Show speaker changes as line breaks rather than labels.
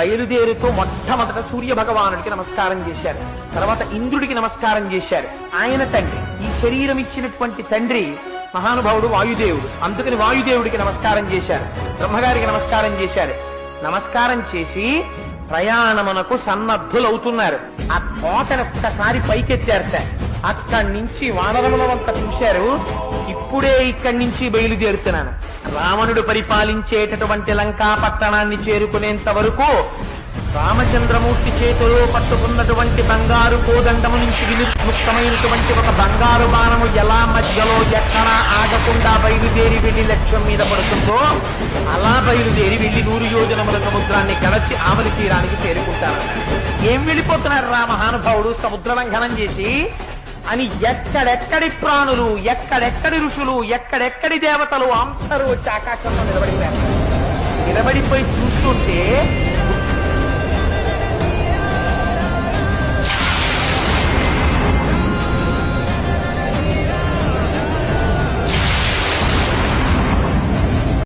బయలుదేరుతూ మొట్టమొదట సూర్య భగవానుడికి నమస్కారం చేశారు. తర్వాత ఇంద్రుడికి నమస్కారం చేశారు. ఆయన తండ్రి ఈ శరీరం ఇచ్చినటువంటి తండ్రి మహానుభావుడు వాయుదేవుడు. అందుకని వాయుదేవుడికి నమస్కారం చేశారు. బ్రహ్మగారికి నమస్కారం చేశారు. నమస్కారం చేసి ప్రయాణమునకు సన్నద్ధులవుతున్నారు. ఆ కోటను ఒక్కసారి పైకెత్తారట అక్కడి నుంచి వానరముల వంత చూశారు. ఇప్పుడే ఇక్కడి నుంచి బయలుదేరుతున్నాను. రావణుడు పరిపాలించేటటువంటి లంకా పట్టణాన్ని చేరుకునేంత వరకు రామచంద్రమూర్తి చేతిలో పట్టుకున్నటువంటి బంగారు కోదండము నుంచి విముక్తమైనటువంటి ఒక బంగారు బాణము ఎలా మధ్యలో ఎక్కడా ఆగకుండా బయలుదేరి వెళ్ళి లక్ష్యం మీద పడుతుందో అలా బయలుదేరి వెళ్ళి నూరు యోజనముల సముద్రాన్ని గడచి ఆమలి తీరానికి చేరుకుంటారు ఏం వెళ్ళిపోతున్నారు రా మహానుభావుడు? సముద్ర లంఘనం చేసి అని ఎక్కడెక్కడి ప్రాణులు ఎక్కడెక్కడి ఋషులు ఎక్కడెక్కడి దేవతలు అందరూ వచ్చి ఆకాశంలో నిలబడిపోయారు. నిలబడిపోయి చూస్తుంటే